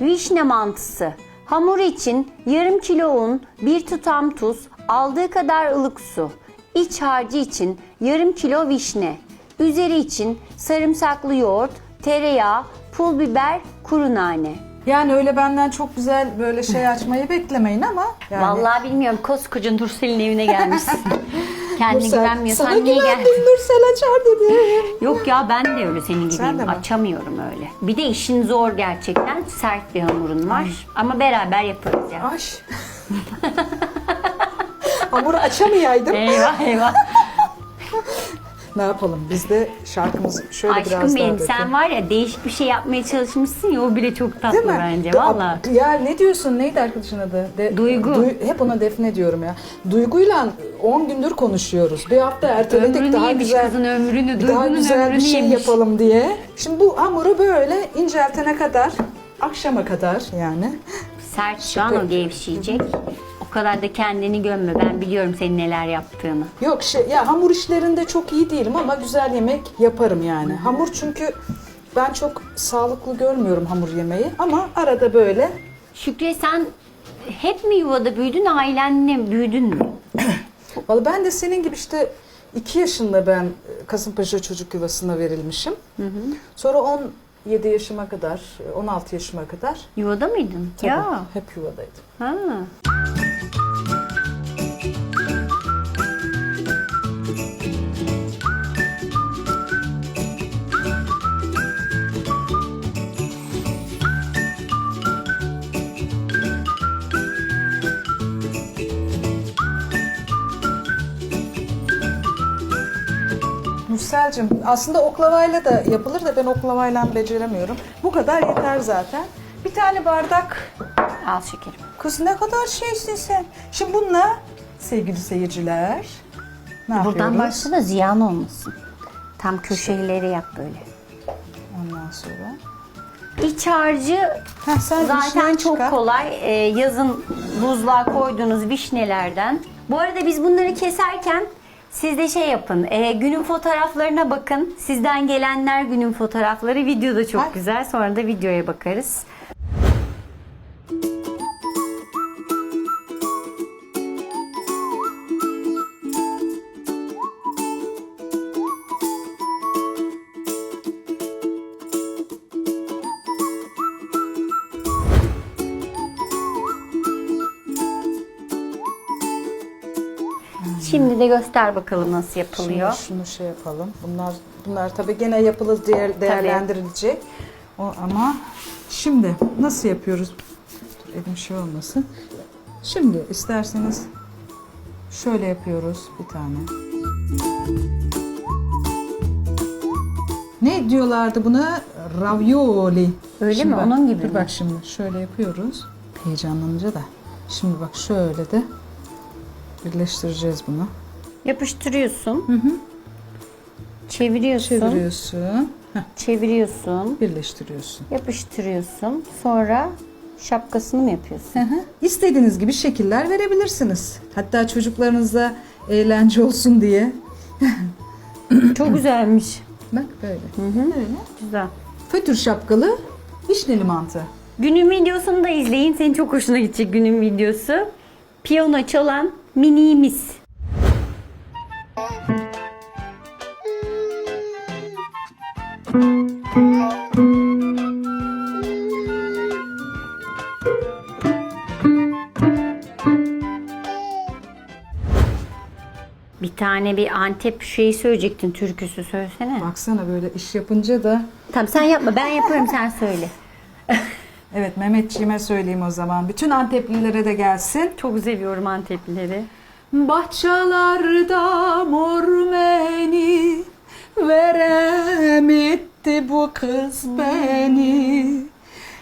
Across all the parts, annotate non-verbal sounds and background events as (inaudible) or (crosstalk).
Vişne mantısı. Hamur için yarım kilo un, bir tutam tuz, aldığı kadar ılık su. İç harcı için yarım kilo vişne. Üzeri için sarımsaklı yoğurt, tereyağı, pul biber, kuru nane. Yani öyle benden çok güzel böyle şey açmayı beklemeyin ama yani Vallahi bilmiyorum koskoca Nursel'in evine gelmişsin. (laughs) Kendine Nursel, güvenmiyorsan sana niye güvendim geldin? Nursel açar dedi. (laughs) Yok ya ben de öyle senin Sen gibiyim. de mi? Açamıyorum öyle. Bir de işin zor gerçekten. Sert bir hamurun var. Ama beraber yaparız ya. Ay. (laughs) Hamuru açamayaydım. Eyvah eyvah. Ne yapalım biz de şarkımız şöyle biraz Aşkım daha benim dökelim. sen var ya değişik bir şey yapmaya çalışmışsın ya o bile çok tatlı Değil mi? bence De- valla. Ya ne diyorsun? Neydi arkadaşın adı? De- Duygu. Duy- hep ona Defne diyorum ya. Duygu'yla 10 gündür konuşuyoruz. Bir hafta erteledik Ömrünü daha yemiş güzel. kızın ömrünü, daha Duygu'nun güzel bir ömrünü şey yemiş. yapalım diye. Şimdi bu hamuru böyle inceltene kadar, akşama kadar yani. Sert şu an o gevşeyecek. O kadar da kendini gömme. Ben biliyorum senin neler yaptığını. Yok şey ya hamur işlerinde çok iyi değilim ama güzel yemek yaparım yani. Hamur çünkü ben çok sağlıklı görmüyorum hamur yemeği ama arada böyle Şükriye sen hep mi yuvada büyüdün, ailenle büyüdün mü? (clears throat) Vallahi ben de senin gibi işte 2 yaşında ben Kasımpaşa Çocuk Yuvası'na verilmişim. Sonra 17 yaşıma kadar, 16 yaşıma kadar Yuvada mıydın? tabii Ya. hep yuvadaydım. Ha. Nursel'cim aslında oklavayla da yapılır da ben oklavayla beceremiyorum. Bu kadar yeter zaten. Bir tane bardak. Al şekerim. Kız ne kadar şeysin sen. Şimdi bununla sevgili seyirciler ne Buradan yapıyoruz? başla da ziyan olmasın. Tam köşeleri yap böyle. Ondan sonra. İç harcı Heh, sen zaten çok çıkar. kolay. Ee, yazın buzluğa koyduğunuz vişnelerden. Bu arada biz bunları keserken siz de şey yapın. e, günün fotoğraflarına bakın. Sizden gelenler günün fotoğrafları. Video da çok güzel. Sonra da videoya bakarız. Şimdi de göster bakalım nasıl yapılıyor. Şunu, şunu şey yapalım. Bunlar bunlar tabii gene yapılır değer, değerlendirilecek. O ama şimdi nasıl yapıyoruz? Dur elim şey olmasın. Şimdi isterseniz şöyle yapıyoruz bir tane. Ne diyorlardı buna? Ravioli. Öyle Şimdi mi? bak, Onun gibi dur mi? bak şimdi şöyle yapıyoruz. Heyecanlanınca da. Şimdi bak şöyle de birleştireceğiz bunu. Yapıştırıyorsun. Çeviriyorsun. Çeviriyorsun. Heh, Çeviriyorsun. birleştiriyorsun. Yapıştırıyorsun. Sonra şapkasını mı yapıyorsun? Hı hı. İstediğiniz gibi şekiller verebilirsiniz. Hatta çocuklarınıza eğlence olsun diye. (laughs) Çok güzelmiş. Bak böyle. Böyle. Güzel. Fötür şapkalı vişneli mantı. Günün videosunu da izleyin. Senin çok hoşuna gidecek günün videosu. Piyano çalan miniğimiz. Bir tane bir Antep şeyi söyleyecektin, türküsü söylesene. Baksana böyle iş yapınca da. Tamam sen yapma, ben yaparım sen söyle. (laughs) Evet Mehmetçiğime söyleyeyim o zaman. Bütün Anteplilere de gelsin. Çok seviyorum Anteplileri. Bahçelerde mor beni Verem etti bu kız beni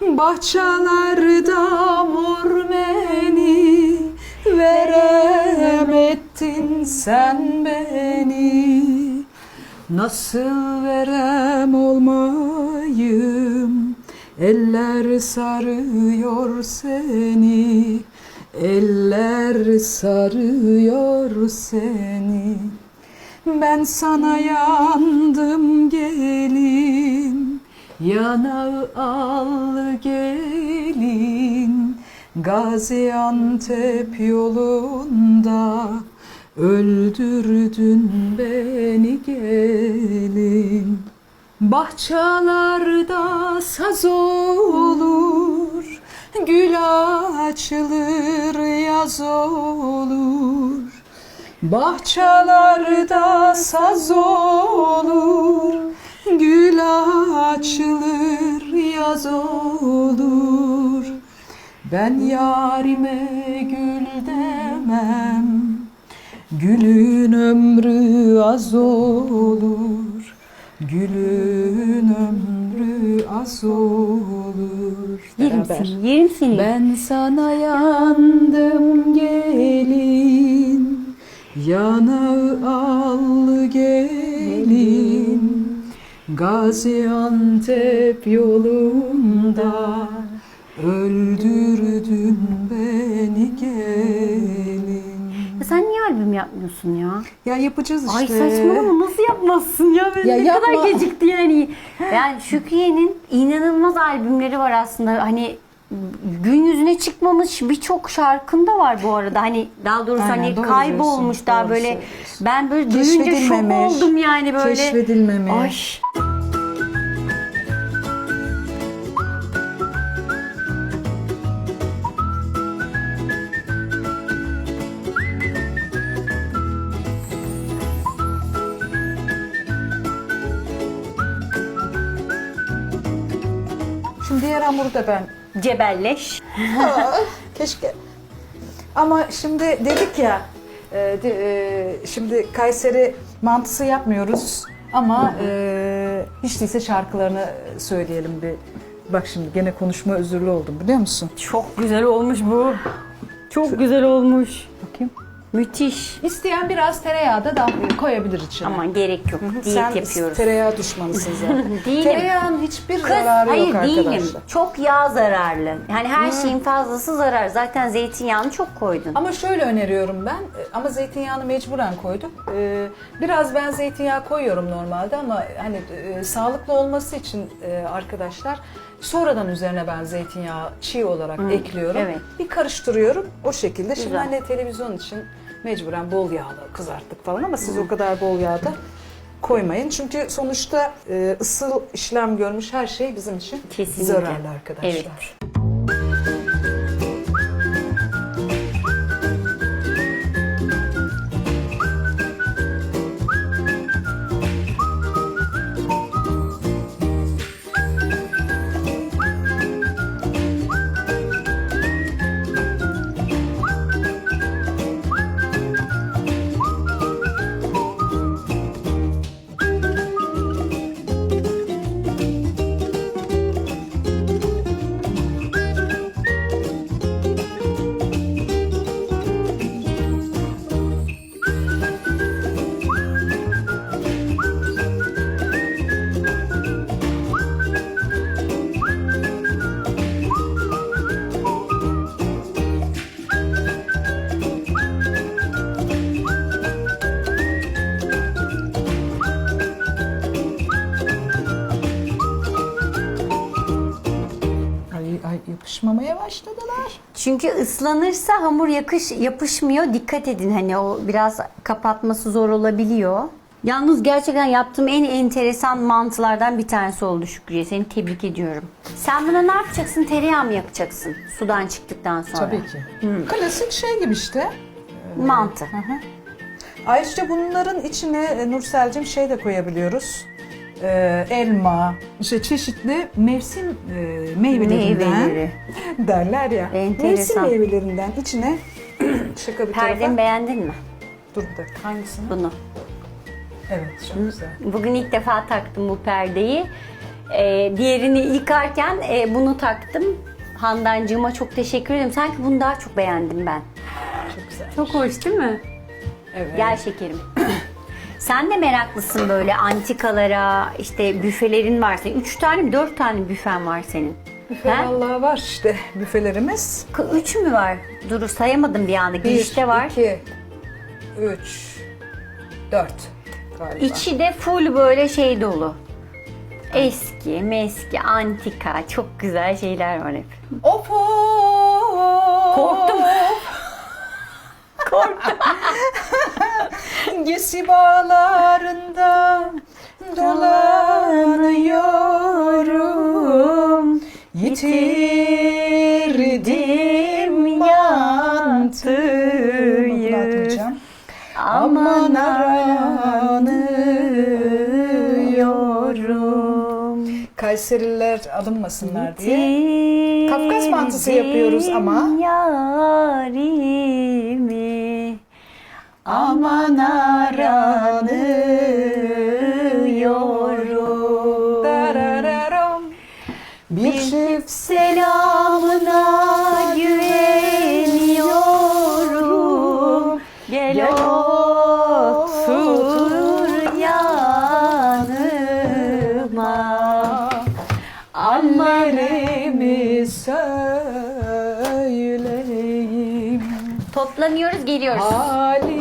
Bahçelerde mor beni Verem ettin sen beni Nasıl verem olmayım Eller sarıyor seni Eller sarıyor seni. Ben sana yandım gelin Yanağı al gelin. Gaziantep yolunda Öldürdün beni gelin Bahçelerde saz olur Gül açılır yaz olur. Bahçelerde saz olur Gül açılır yaz olur. Ben yarime gül demem Gülün ömrü az olur Gülün ömrü az olur. Yerim seni, yerim seni. Ben sana yandım gelin. Yanağı al gelin. Gaziantep yolunda. Öldürdün albüm yapmıyorsun ya? Ya yapacağız işte. Ay saçmalama nasıl yapmazsın ya? Böyle Ya ne yapma. kadar gecikti yani. Yani Şükriye'nin inanılmaz albümleri var aslında. Hani gün yüzüne çıkmamış birçok şarkında var bu arada. Hani daha doğrusu Aynen, hani doğru kaybolmuş diyorsun, daha doğru böyle. söylüyorsun. Ben böyle duyunca şok oldum yani böyle. Keşfedilmemiş. Ay. Şimdi diğer hamuru da ben Cebelleş. Keşke. Ama şimdi dedik ya, e, de- e, şimdi Kayseri mantısı yapmıyoruz ama e, hiç değilse şarkılarını söyleyelim bir. Bak şimdi gene konuşma özürlü oldum biliyor musun? Çok güzel olmuş bu. Çok güzel olmuş. Bakayım. Müthiş. İsteyen biraz tereyağı da dam- koyabilir içine. Ama gerek yok. Diyet Sen yapıyoruz. tereyağı düşmanısın zaten. (laughs) Değilim. Tereyağın hiçbir Kız zararı hayır yok arkadaşlar. değilim. Çok yağ zararlı. Yani her şeyin fazlası zarar. Zaten zeytinyağını çok koydun. Ama şöyle öneriyorum ben, e, ama zeytinyağını mecburen koyduk. Ee, Biraz ben zeytinyağı koyuyorum normalde ama hani e, sağlıklı olması için e, arkadaşlar sonradan üzerine ben zeytinyağı çiğ olarak ekliyorum. evet. Bir karıştırıyorum o şekilde. Şimdi Güzel. hani televizyon için mecburen bol yağlı kızarttık falan ama siz o kadar bol yağda koymayın. Çünkü sonuçta e, ısıl işlem görmüş her şey bizim için Kesinlikle. zararlı arkadaşlar. Evet. Çünkü ıslanırsa hamur yakış yapışmıyor. Dikkat edin hani o biraz kapatması zor olabiliyor. Yalnız gerçekten yaptığım en enteresan mantılardan bir tanesi oldu Şükriye. Seni tebrik ediyorum. Sen buna ne yapacaksın? Tereyağı mı yapacaksın? Sudan çıktıktan sonra. Tabii ki. Klasik şey gibi işte. Mantı. Ayrıca bunların içine e, Nursel'cim şey de koyabiliyoruz. Ee, elma, işte çeşitli mevsim e, meyvelerinden Meyveleri. (laughs) derler ya. Enteresan. Mevsim meyvelerinden içine (clears throat) şaka bir Perdemi tarafa. beğendin mi? Dur bir dakika hangisini? Bunu. Evet çok güzel. Bugün ilk defa taktım bu perdeyi. Ee, diğerini yıkarken e, bunu taktım. Handancığıma çok teşekkür ederim. Sanki bunu daha çok beğendim ben. Çok güzel. Çok hoş değil mi? Evet. Gel şekerim. (clears throat) Sen de meraklısın böyle antikalara, işte büfelerin var senin. Üç tane mi, dört tane büfen var senin? Büfe He? vallahi var işte büfelerimiz. K- Üç mü var? Dur sayamadım bir anda. Girişte var. iki, üç, dört galiba. İçi de full böyle şey dolu. Eski, meski, antika çok güzel şeyler var hep. Of of. Korktum. (laughs) Korktum. (laughs) Gesi bağlarında dolanıyorum Yitirdim yantıyı. Aman aranıyorum Kayseriler alınmasınlar diye Kafkas mantısı yapıyoruz ama. Yarimi aman aranıyorum. Darararam. Bir çift Selamına güveniyorum. Gel otur yanıma. Annelerimi söyleyeyim Toplanıyoruz geliyoruz. Halimden